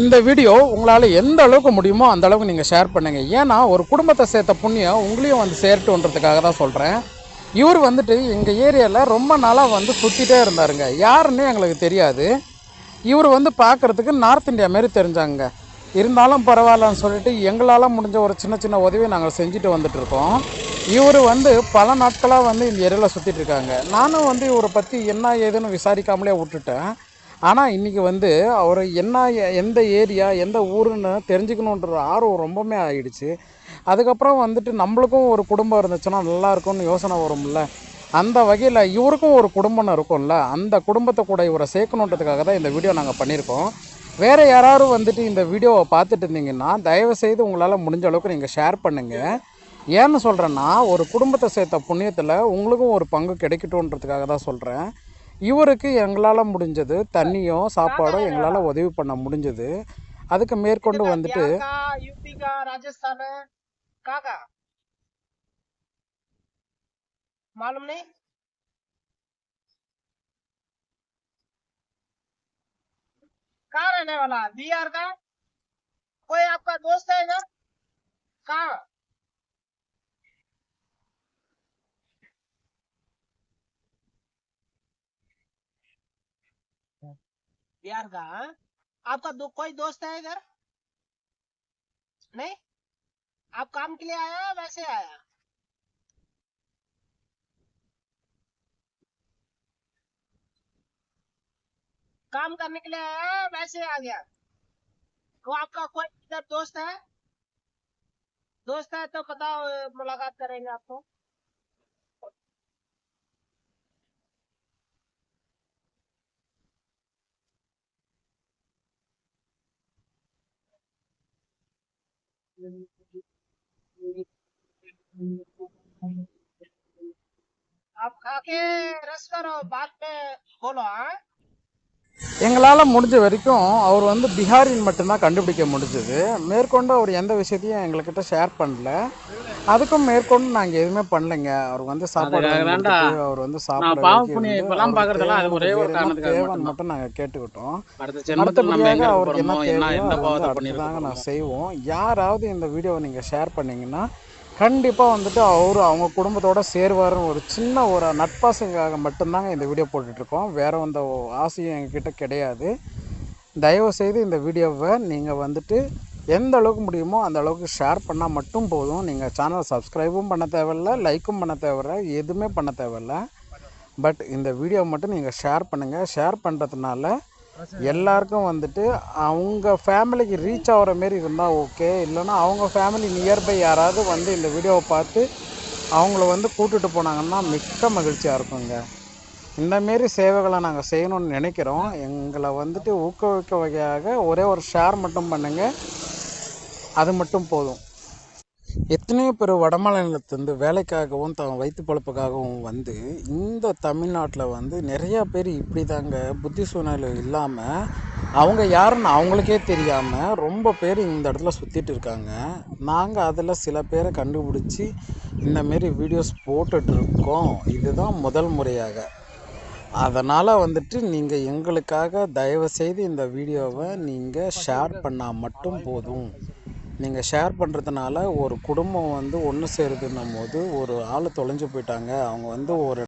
இந்த வீடியோ உங்களால் எந்த அளவுக்கு முடியுமோ அந்த அளவுக்கு நீங்கள் ஷேர் பண்ணுங்கள் ஏன்னா ஒரு குடும்பத்தை சேர்த்த புண்ணியம் உங்களையும் வந்து சேரட்டுன்றதுக்காக தான் சொல்கிறேன் இவர் வந்துட்டு எங்கள் ஏரியாவில் ரொம்ப நாளாக வந்து சுற்றிட்டே இருந்தாருங்க. யாருன்னு எங்களுக்கு தெரியாது. இவர் வந்து பார்க்குறதுக்கு நார்த் இந்தியா மாரி தெரிஞ்சாங்க. இருந்தாலும் பரவாயில்லன்னு சொல்லிட்டு எங்களால் முடிஞ்ச ஒரு சின்ன சின்ன உதவியை நாங்கள் செஞ்சுட்டு வந்துட்டுருக்கோம் இவர் வந்து பல நாட்களாக வந்து இந்த ஏரியாவில் சுற்றிட்டு இருக்காங்க. நானும் வந்து இவரை பற்றி என்ன ஏதுன்னு விசாரிக்காமலே விட்டுட்டேன். ஆனால் இன்றைக்கி வந்து அவர் என்ன எந்த ஏரியா எந்த ஊருன்னு தெரிஞ்சுக்கணுன்ற ஆர்வம் ரொம்பவுமே ஆகிடுச்சு அதுக்கப்புறம் வந்துட்டு நம்மளுக்கும் ஒரு குடும்பம் இருந்துச்சுன்னா நல்லாயிருக்கும்னு யோசனை வரும்ல. அந்த வகையில் இவருக்கும் ஒரு குடும்பம்னு இருக்கும்ல. அந்த குடும்பத்தை கூட இவரை சேர்க்கணுன்றதுக்காக தான் இந்த வீடியோ நாங்கள் பண்ணியிருக்கோம். வேறு யாராவது வந்துட்டு இந்த வீடியோவை பார்த்துட்டு இருந்தீங்கன்னா தயவு செய்து உங்களால் முடிஞ்ச அளவுக்கு நீங்கள் ஷேர் பண்ணுங்கள் ஏன்னு சொல்கிறேன்னா ஒரு குடும்பத்தை சேர்த்த புண்ணியத்தில் உங்களுக்கும் ஒரு பங்கு கிடைக்கட்டுன்றதுக்காக தான் சொல்கிறேன் இவருக்கு எங்களால் முடிஞ்சது தண்ணியும் சாப்பாடும் எங்களால் உதவி பண்ண முடிஞ்சது அதுக்கு மேற்கொண்டு வந்துட்டு बिहार का यूपी का राजस्थान है कहाँ का मालूम नहीं कहाँ रहने वाला बिहार का कोई आपका दोस्त है इधर कहाँ बिहार का हाँ? आपका दो, कोई दोस्त है इधर? नहीं? आप काम के लिए आया वैसे आया? काम करने के लिए आया वैसे आ गया। तो आपका कोई इधर दोस्त है? दोस्त है तो बताओ मुलाकात करेंगे आपको। आप खा के रस करो बाद में बोलो हाँ எங்களால் முடிஞ்ச வரைக்கும் அவர் வந்து பிஹாரின் மட்டும்தான் கண்டுபிடிக்க முடிஞ்சது மேற்கொண்டு அவர் எந்த விஷயத்தையும் எங்கள்கிட்ட ஷேர் பண்ணல அதுக்கும் மேற்கொண்டு நாங்கள் எதுவுமே பண்ணலைங்க. அவர் வந்து சாப்பாடு அவர் வந்து சாப்பாடு தேவைன்னு. மட்டும் நாங்கள் கேட்டுக்கிட்டோம். அடுத்தபடியாக அவருக்கு என்ன தேவையோ நான் செய்வோம். யாராவது இந்த வீடியோவை நீங்கள் ஷேர் பண்ணீங்கன்னா கண்டிப்பாக வந்துட்டு அவர் அவங்க குடும்பத்தோட சேருவாருன்னு ஒரு சின்ன ஒரு நட்பாசைக்காக மட்டும்தாங்க இந்த வீடியோ போட்டுட்ருக்கோம். வேற எந்த ஆசையும் எங்ககிட்ட கிடையாது. தயவு செய்து இந்த வீடியோவை நீங்கள் வந்துட்டு எந்த அளவுக்கு முடியுமோ அந்த அளவுக்கு ஷேர் பண்ணால் மட்டும் போதும். நீங்கள் சேனல் சப்ஸ்கிரைபும் பண்ண தேவையில்ல லைக்கும் பண்ண தேவையில்ல எதுவுமே பண்ண தேவையில்ல. பட் இந்த வீடியோ மட்டும் நீங்கள் ஷேர் பண்ணுங்கள் ஷேர் பண்ணுறதுனால எல்லாருக்கும் வந்துட்டு அவங்க ஃபேமிலிக்கு ரீச் ஆகிற மாரி இருந்தால் ஓகே இல்லைன்னா அவங்க ஃபேமிலி நியர்பை யாராவது வந்து இந்த வீடியோவை பார்த்து அவங்கள வந்து கூட்டுட்டு போனாங்கன்னா மிக்க மகிழ்ச்சியாக இருக்குங்க. இந்தமாரி சேவைகளை நாங்கள் செய்யணும்னு நினைக்கிறோம். எங்களை வந்துட்டு ஊக்குவிக்க வகையாக ஒரே ஒரு ஷேர் மட்டும் பண்ணுங்கள் அது மட்டும் போதும். எத்தனையோ பேர் வடமாநிலத்திலேருந்து வேலைக்காகவும் த வயிற்று பொழப்புக்காகவும் வந்து இந்த தமிழ்நாட்டில் வந்து நிறையா பேர் இப்படி தாங்க புத்தி சூழ்நிலை இல்லாமல் அவங்க யாருன்னு அவங்களுக்கே தெரியாமல் ரொம்ப பேர் இந்த இடத்துல சுற்றிட்டு இருக்காங்க. நாங்கள் அதில் சில பேரை கண்டுபிடிச்சி இந்தமாரி வீடியோஸ் போட்டுட்ருக்கோம் இதுதான் முதல் முறையாக. அதனால் வந்துட்டு நீங்கள் எங்களுக்காக தயவு செய்து இந்த வீடியோவை நீங்கள் ஷேர் பண்ணால் மட்டும் போதும். நீங்கள் ஷேர் பண்ணுறதுனால ஒரு குடும்பம் வந்து ஒன்று சேருதுன்னும் போது ஒரு ஆள் தொலைஞ்சு போயிட்டாங்க. அவங்க வந்து ஒரு